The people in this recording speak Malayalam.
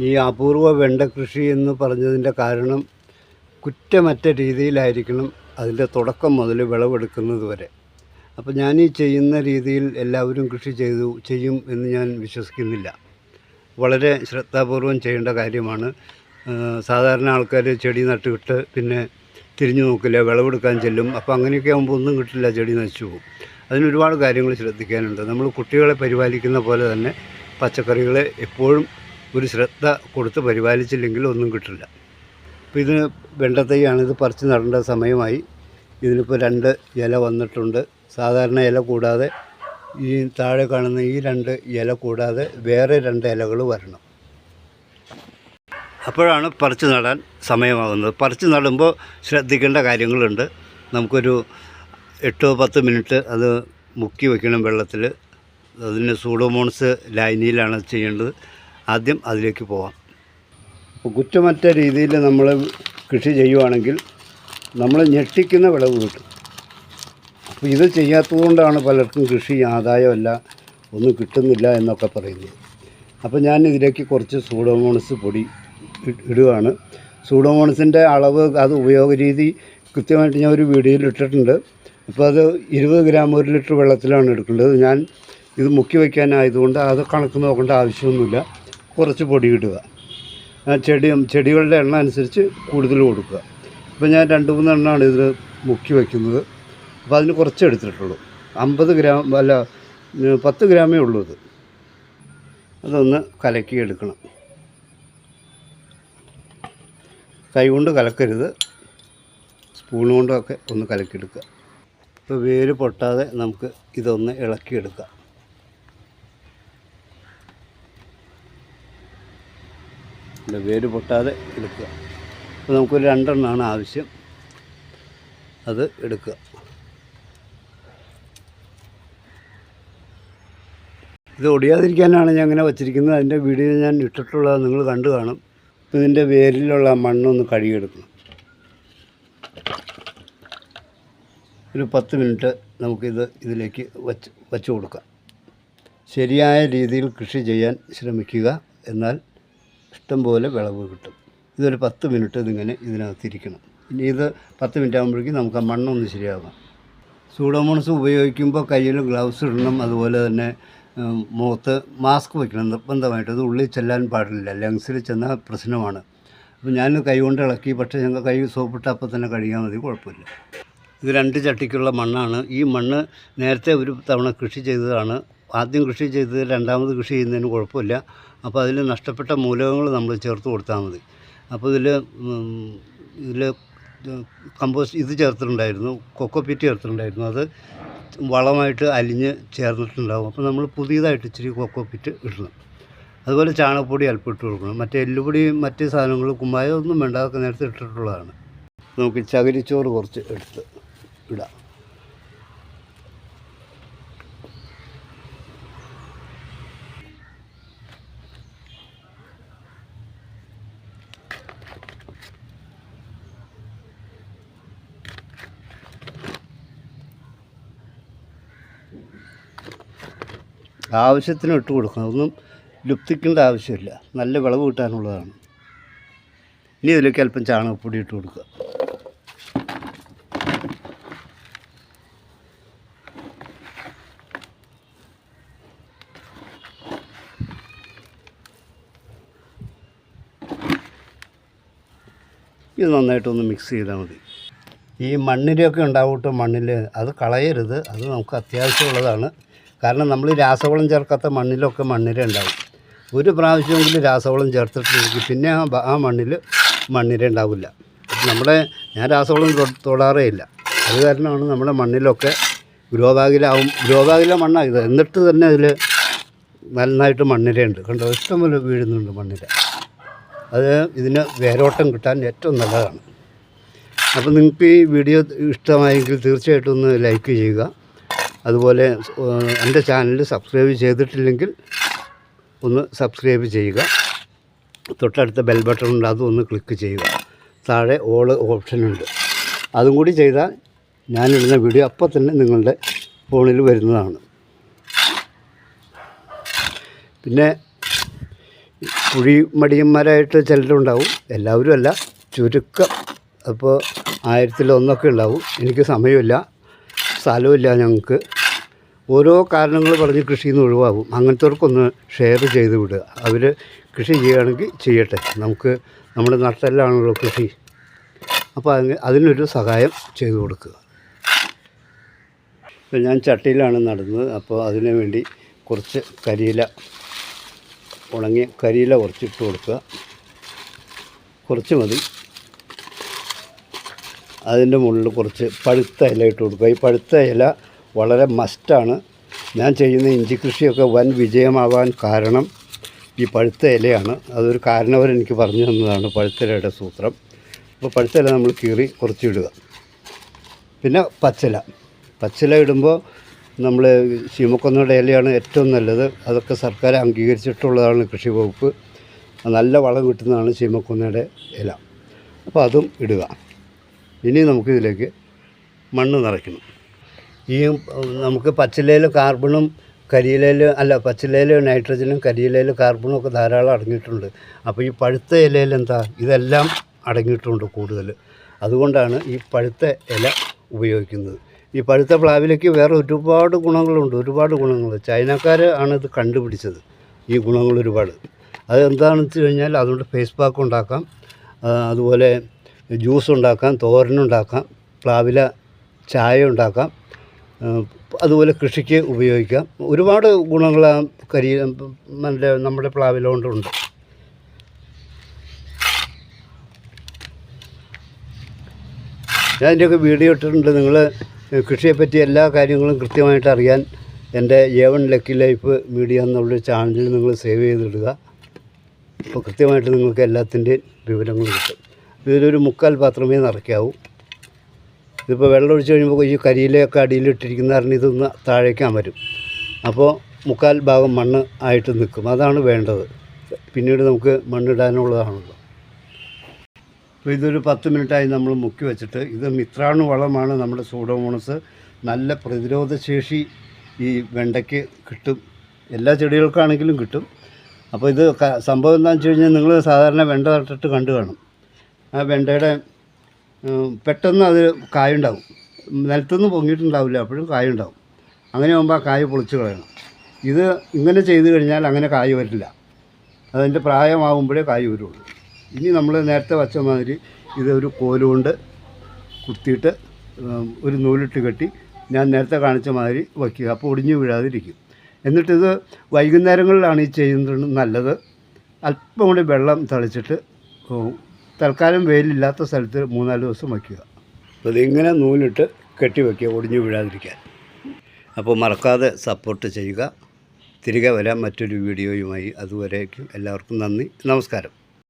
ഈ അപൂർവ വെണ്ട കൃഷി എന്ന് പറഞ്ഞതിന്റെ കാരണം കുറ്റമറ്റ രീതിയിലായിരിക്കണം അതിന്റെ തുടക്കം മുതൽ വിളവെടുക്കുന്നത് വരെ. അപ്പോൾ ഞാൻ ഈ ചെയ്യുന്ന രീതിയിൽ എല്ലാവരും കൃഷി ചെയ്തു ചെയ്യും എന്ന് ഞാൻ വിശ്വസിക്കുന്നില്ല. വളരെ ശ്രദ്ധാപൂർവം ചെയ്യേണ്ട കാര്യമാണ്. സാധാരണ ആൾക്കാർ ചെടി നട്ടുവിട്ട് പിന്നെ തിരിഞ്ഞു നോക്കില്ല വിളവെടുക്കാൻ ചെല്ലും. അപ്പോൾ അങ്ങനെയൊക്കെ ആകുമ്പോൾ ഒന്നും കിട്ടില്ല ചെടി നശിച്ചു പോകും. അതിന് ഒരുപാട് കാര്യങ്ങൾ ശ്രദ്ധിക്കാനുണ്ട്. നമ്മൾ കുട്ടികളെ പരിപാലിക്കുന്ന പോലെ തന്നെ പച്ചക്കറികളെ എപ്പോഴും ഒരു ശ്രദ്ധ കൊടുത്ത് പരിപാലിച്ചില്ലെങ്കിൽ ഒന്നും കിട്ടില്ല. അപ്പോൾ ഇതിന് വെണ്ടത്തൈയാണ് ഇത് പറിച്ച് നടേണ്ട സമയമായി. ഇതിനിപ്പോൾ രണ്ട് ഇല വന്നിട്ടുണ്ട്. സാധാരണ ഇല കൂടാതെ ഈ താഴെ കാണുന്ന ഈ രണ്ട് ഇല കൂടാതെ വേറെ രണ്ട് ഇലകൾ വരണം. അപ്പോഴാണ് പറിച്ച് നടാൻ സമയമാകുന്നത്. പറിച്ച് നടുമ്പോൾ ശ്രദ്ധിക്കേണ്ട കാര്യങ്ങളുണ്ട്. നമുക്കൊരു എട്ടോ പത്ത് മിനിറ്റ് അത് മുക്കി വയ്ക്കണം വെള്ളത്തിൽ അതിന് സൂഡോമോൺസ് ലൈനിയിലാണ് ചെയ്യേണ്ടത്. ആദ്യം അതിലേക്ക് പോവാം. കുറ്റമറ്റ രീതിയിൽ നമ്മൾ കൃഷി ചെയ്യുവാണെങ്കിൽ നമ്മൾ ഞെട്ടിക്കുന്ന വിളവ് കിട്ടും. അപ്പോൾ ഇത് ചെയ്യാത്തതുകൊണ്ടാണ് പലർക്കും കൃഷി ആദായമല്ല ഒന്നും കിട്ടുന്നില്ല എന്നൊക്കെ പറയുന്നത്. അപ്പോൾ ഞാൻ ഇതിലേക്ക് കുറച്ച് സൂഡോമോണസ് പൊടി ഇടുകയാണ് സൂഡോമോണസിന്റെ അളവ് അത് ഉപയോഗ രീതി കൃത്യമായിട്ട് ഞാൻ ഒരു വീഡിയോയിൽ ഇട്ടിട്ടുണ്ട്. അപ്പോൾ അത് ഇരുപത് ഗ്രാം ഒരു ലിറ്റർ വെള്ളത്തിലാണ് എടുക്കേണ്ടത്. ഞാൻ ഇത് മുക്കി വയ്ക്കാനായതുകൊണ്ട് അത് കണക്ക് നോക്കേണ്ട ആവശ്യമൊന്നുമില്ല. കുറച്ച് പൊടി ഇടുക. ആ ചെടി ചെടികളുടെ എണ്ണം അനുസരിച്ച് കൂടുതൽ കൊടുക്കുക. ഇപ്പോൾ ഞാൻ രണ്ട് മൂന്ന് എണ്ണമാണ് ഇതിൽ മുക്കി വയ്ക്കുന്നത് അപ്പോൾ അതിന് കുറച്ച് എടുത്തിട്ടുള്ളൂ. അമ്പത് ഗ്രാം അല്ല പത്ത് ഗ്രാമേ ഉള്ളൂ ഇത്. അതൊന്ന് കലക്കി എടുക്കണം. കൈ കൊണ്ട് കലക്കരുത്. സ്പൂൺ കൊണ്ടൊക്കെ ഒന്ന് കലക്കിയെടുക്കുക ഇപ്പോൾ വേര് പൊട്ടാതെ നമുക്ക് ഇതൊന്ന് ഇളക്കിയെടുക്കാം. ഇല്ല, വേര് പൊട്ടാതെ എടുക്കുക. അപ്പോൾ നമുക്കൊരു രണ്ടെണ്ണമാണ് ആവശ്യം. അത് എടുക്കുക. ഇത് ഒടിയാതിരിക്കാനാണ് ഞാൻ അങ്ങനെ വച്ചിരിക്കുന്നത്. അതിന്റെ വീഡിയോ ഞാൻ ഇട്ടിട്ടുള്ളത് നിങ്ങൾ കണ്ടു കാണും. ഇതിന്റെ വേരിലുള്ള മണ്ണൊന്ന് കഴുകിയെടുക്കണം. ഒരു പത്ത് മിനിറ്റ് നമുക്കിത് ഇതിലേക്ക് വച്ച് വച്ചു കൊടുക്കാം. ശരിയായ രീതിയിൽ കൃഷി ചെയ്യാൻ ശ്രമിക്കുക. എന്നാൽ ഇഷ്ടംപോലെ വിളവ് കിട്ടും. ഇതൊരു പത്ത് മിനിറ്റ് ഇതിങ്ങനെ ഇതിനകത്തിരിക്കണം. ഇനി ഇത് പത്ത് മിനിറ്റ് ആകുമ്പോഴേക്കും നമുക്ക് ആ മണ്ണൊന്ന് ശരിയാകാം. സൂഡോമോണസ് ഉപയോഗിക്കുമ്പോൾ കയ്യിൽ ഗ്ലൗസ് ഇടണം അതുപോലെ തന്നെ മുഖത്ത് മാസ്ക് വയ്ക്കണം നിർബന്ധമായിട്ട് അത് ഉള്ളിൽ ചെല്ലാൻ പാടില്ല. ലങ്സിൽ ചെന്നാൽ പ്രശ്നമാണ്. അപ്പോൾ ഞാൻ കൈ കൊണ്ട് ഇളക്കി പക്ഷേ ഞങ്ങൾ കൈ സോപ്പിട്ട് അപ്പം തന്നെ കഴുകിയാൽ മതി കുഴപ്പമില്ല. ഇത് രണ്ട് ചട്ടിക്കുള്ള മണ്ണാണ്. ഈ മണ്ണ് നേരത്തെ ഒരു തവണ കൃഷി ചെയ്തതാണ്. ആദ്യം കൃഷി ചെയ്തത് രണ്ടാമത് കൃഷി ചെയ്യുന്നതിന് കുഴപ്പമില്ല. അപ്പോൾ അതിൽ നഷ്ടപ്പെട്ട മൂലകങ്ങൾ നമ്മൾ ചേർത്ത് കൊടുത്താൽ മതി. അപ്പോൾ ഇതിൽ ഇതിൽ കമ്പോസ്റ്റ് ഇത് ചേർത്തിട്ടുണ്ടായിരുന്നു കൊക്കോപ്പീറ്റ് ചേർത്തിട്ടുണ്ടായിരുന്നു. അത് വളമായിട്ട് അലിഞ്ഞ് ചേർന്നിട്ടുണ്ടാകും അപ്പോൾ നമ്മൾ പുതിയതായിട്ട് ഇച്ചിരി കൊക്കോപ്പീറ്റ് ഇടണം. അതുപോലെ ചാണകപ്പൊടി അല്പം ഇട്ട് കൊടുക്കണം. മറ്റേ എല്ലുപൊടി മറ്റ് സാധനങ്ങൾ കുമ്മായം ഒന്നും വേണ്ട അതൊക്കെ നേരത്തെ ഇട്ടിട്ടുള്ളതാണ്. നമുക്ക് ചകിരിച്ചോറ് കുറച്ച് എടുത്ത് ഇടാം. ആവശ്യത്തിന് ഇട്ട് കൊടുക്കണം. ഒന്നും ലുപ്തിക്കേണ്ട ആവശ്യമില്ല. നല്ല വിളവ് കിട്ടാനുള്ളതാണ്. ഇനി ഇതിലേക്ക് അല്പം ചാണകപ്പൊടി ഇട്ട് കൊടുക്കുക. ഇത് നന്നായിട്ടൊന്ന് മിക്സ് ചെയ്താൽ മതി. ഈ മണ്ണിലൊക്കെ ഉണ്ടാവട്ടെ മണ്ണിൽ അത് കളയരുത്. അത് നമുക്ക് അത്യാവശ്യമുള്ളതാണ്. കാരണം നമ്മൾ രാസവളം ചേർക്കാത്ത മണ്ണിലൊക്കെ മണ്ണിര ഉണ്ടാവും. ഒരു പ്രാവശ്യമെങ്കിലും രാസവളം ചേർത്തിട്ടുണ്ടെങ്കിൽ പിന്നെ ആ മണ്ണിൽ മണ്ണിര ഉണ്ടാവില്ല. നമ്മുടെ ഞാൻ രാസവളം തൊടാറേ ഇല്ല. അത് കാരണമാണ് നമ്മുടെ മണ്ണിലൊക്കെ ഗ്രോ ബാഗിലാവും ഗ്രോ ബാഗിലെ മണ്ണാണ് ഇത്. എന്നിട്ട് തന്നെ അതിൽ നന്നായിട്ട് മണ്ണിരയുണ്ട് കണ്ടോ? ഇഷ്ടംപോലെ വീഴുന്നുണ്ട് മണ്ണിര. അത് ഇതിന് വേരോട്ടം കിട്ടാൻ ഏറ്റവും നല്ലതാണ്. അപ്പോൾ നിങ്ങൾക്ക് ഈ വീഡിയോ ഇഷ്ടമായെങ്കിൽ തീർച്ചയായിട്ടും ഒന്ന് ലൈക്ക് ചെയ്യുക. അതുപോലെ എന്റെ ചാനൽ സബ്സ്ക്രൈബ് ചെയ്തിട്ടില്ലെങ്കിൽ ഒന്ന് സബ്സ്ക്രൈബ് ചെയ്യുക. തൊട്ടടുത്ത ബെൽ ബട്ടൺ ഉണ്ട് അതും ഒന്ന് ക്ലിക്ക് ചെയ്യുക. താഴെ ഓൾ ഓപ്ഷനുണ്ട് അതും കൂടി ചെയ്താൽ ഞാനിടുന്ന വീഡിയോ അപ്പോൾ തന്നെ നിങ്ങളുടെ ഫോണിൽ വരുന്നതാണ്. പിന്നെ കുഴിമടിയന്മാരായിട്ട് ചിലരുണ്ടാവും. എല്ലാവരും അല്ല ചുരുക്കം. അപ്പോൾ ആയിരത്തിലൊന്നൊക്കെ ഉണ്ടാവും. എനിക്ക് സമയമില്ല. സ്ഥലമില്ല ഞങ്ങൾക്ക്. ഓരോ കാരണങ്ങൾ പറഞ്ഞ് കൃഷിയിൽ നിന്ന് ഒഴിവാകും. അങ്ങനത്തെവർക്കൊന്ന് ഷെയർ ചെയ്ത് വിടുക. അവർ കൃഷി ചെയ്യുകയാണെങ്കിൽ ചെയ്യട്ടെ. നമുക്ക് നമ്മുടെ നട്ടെല്ലാണല്ലോ കൃഷി. അപ്പോൾ അതിന് അതിനൊരു സഹായം ചെയ്തു കൊടുക്കുക. ഇപ്പം ഞാൻ ചട്ടിയിലാണ് നടന്നത്. അപ്പോൾ അതിനു വേണ്ടി കുറച്ച് കരിയില ഉണങ്ങിയ കരിയില കുറച്ച് ഇട്ട് കൊടുക്കുക. കുറച്ച് മതി. അതിന്റെ മുകളിൽ കുറച്ച് പഴുത്ത ഇല ഇട്ട് കൊടുക്കുക. ഈ പഴുത്ത ഇല വളരെ മസ്റ്റാണ്. ഞാൻ ചെയ്യുന്ന ഇഞ്ചി കൃഷിയൊക്കെ വൻ വിജയമാവാൻ കാരണം ഈ പഴുത്ത ഇലയാണ്. അതൊരു കാരണവർ എനിക്ക് പറഞ്ഞു തന്നതാണ് പഴുത്തിലയുടെ സൂത്രം. അപ്പോൾ പഴുത്ത ഇല നമ്മൾ കീറി കുറച്ചിടുക. പിന്നെ പച്ചില. പച്ചില ഇടുമ്പോൾ നമ്മൾ ചീമക്കൊന്നയുടെ ഇലയാണ് ഏറ്റവും നല്ലത്. അതൊക്കെ സർക്കാർ അംഗീകരിച്ചിട്ടുള്ളതാണ് കൃഷി വകുപ്പ്. നല്ല വളം കിട്ടുന്നതാണ് ചീമക്കൊന്നയുടെ ഇല. അപ്പോൾ അതും ഇടുക. ഇനി നമുക്കിതിലേക്ക് മണ്ണ് നിറയ്ക്കണം. ഈ നമുക്ക് പച്ചിലയിൽ കാർബണും കരിയിലയിൽ അല്ല പച്ചിലയിൽ നൈട്രജനും കരിയിലയിൽ കാർബണും ഒക്കെ ധാരാളം അടങ്ങിയിട്ടുണ്ട്. അപ്പോൾ ഈ പഴുത്ത ഇലയിൽ എന്താ? ഇതെല്ലാം അടങ്ങിയിട്ടുണ്ട് കൂടുതൽ അതുകൊണ്ടാണ് ഈ പഴുത്ത ഇല ഉപയോഗിക്കുന്നത്. ഈ പഴുത്ത പ്ലാവിലേക്ക് വേറെ ഒരുപാട് ഗുണങ്ങളുണ്ട് ഒരുപാട് ഗുണങ്ങൾ ചൈനക്കാർ ആണ് ഇത് കണ്ടുപിടിച്ചത് ഈ ഗുണങ്ങൾ ഒരുപാട്. അത് എന്താണെന്ന് വെച്ച് കഴിഞ്ഞാൽ അതുകൊണ്ട് ഫേസ് പാക്ക് ഉണ്ടാക്കാം അതുപോലെ ജ്യൂസ് ഉണ്ടാക്കാം തോരനുണ്ടാക്കാം പ്ലാവില ചായ ഉണ്ടാക്കാം അതുപോലെ കൃഷിക്ക് ഉപയോഗിക്കാം. ഒരുപാട് ഗുണങ്ങൾ ആ കരി നല്ല നമ്മുടെ പ്ലാവിലോണ്ടുണ്ട് ഞാൻ ഇതിന്റെയൊക്കെ വീഡിയോ ഇട്ടിട്ടുണ്ട്. നിങ്ങൾ കൃഷിയെപ്പറ്റി എല്ലാ കാര്യങ്ങളും കൃത്യമായിട്ട് അറിയാൻ എന്റെ ഏവൺ ലക്കി ലൈഫ് മീഡിയ എന്നുള്ള ചാനലിൽ നിങ്ങൾ സേവ് ചെയ്തിടുക. അപ്പോൾ കൃത്യമായിട്ട് നിങ്ങൾക്ക് എല്ലാത്തിന്റെയും വിവരങ്ങൾ കിട്ടും. ഇതിലൊരു മുക്കാൽ പാത്രമേ നിറയ്ക്കാവൂ. ഇതിപ്പോൾ വെള്ളം ഒഴിച്ച് കഴിയുമ്പോൾ ഈ കരിയിലൊക്കെ അടിയിലിട്ടിരിക്കുന്ന കാരണം ഇതൊന്ന് താഴേക്കാൻ വരും. അപ്പോൾ മുക്കാൽ ഭാഗം മണ്ണ് ആയിട്ട് നിൽക്കും. അതാണ് വേണ്ടത്. പിന്നീട് നമുക്ക് മണ്ണിടാനുള്ളതാണല്ലോ. അപ്പോൾ ഇതൊരു പത്ത് മിനിറ്റായി നമ്മൾ മുക്കി വെച്ചിട്ട് ഇത് മിത്രാണു വളമാണ് നമ്മുടെ സൂഡോമോണസ്. നല്ല പ്രതിരോധശേഷി ഈ വെണ്ടയ്ക്ക് കിട്ടും. എല്ലാ ചെടികൾക്കാണെങ്കിലും കിട്ടും. അപ്പോൾ ഇത് സംഭവം എന്താണെന്ന് വെച്ച് കഴിഞ്ഞാൽ നിങ്ങൾ സാധാരണ വെണ്ട നട്ടിട്ട് കണ്ടു കാണും. ആ വെണ്ടയുടെ പെട്ടെന്ന് അത് കായുണ്ടാവും. നിലത്തുനിന്ന് പൊങ്ങിയിട്ടുണ്ടാവില്ല അപ്പോഴും കായുണ്ടാവും. അങ്ങനെ ആകുമ്പോൾ ആ കായ് പൊളിച്ച് കളയണം. ഇത് ഇങ്ങനെ ചെയ്തു കഴിഞ്ഞാൽ അങ്ങനെ കായ് വരില്ല. അതിന്റെ പ്രായമാകുമ്പോഴേ കായ് വരുള്ളൂ. ഇനി നമ്മൾ നേരത്തെ വച്ച മാതിരി ഇത് ഒരു കോലുകൊണ്ട് കുത്തിയിട്ട് ഒരു നൂലിട്ട് കെട്ടി ഞാൻ നേരത്തെ കാണിച്ച മാതിരി വയ്ക്കുക. അപ്പോൾ ഒടിഞ്ഞു വീഴാതിരിക്കും. എന്നിട്ടിത് വൈകുന്നേരങ്ങളിലാണ് ഈ ചെയ്യുന്നത് നല്ലത്. അല്പം കൂടി വെള്ളം തളിച്ചിട്ട് തൽക്കാലം വെയിലില്ലാത്ത സ്ഥലത്ത് മൂന്നാൽ ദിവസം വയ്ക്കുക. അപ്പോൾ ഇങ്ങനെ നൂലിട്ട് കെട്ടി വയ്ക്കുക ഒടിഞ്ഞു വീഴാതിരിക്കാൻ. അപ്പോൾ മറക്കാതെ സപ്പോർട്ട് ചെയ്യുക. തിരികെ വരാം മറ്റൊരു വീഡിയോയുമായി. അതുവരേക്കും എല്ലാവർക്കും നന്ദി. നമസ്കാരം.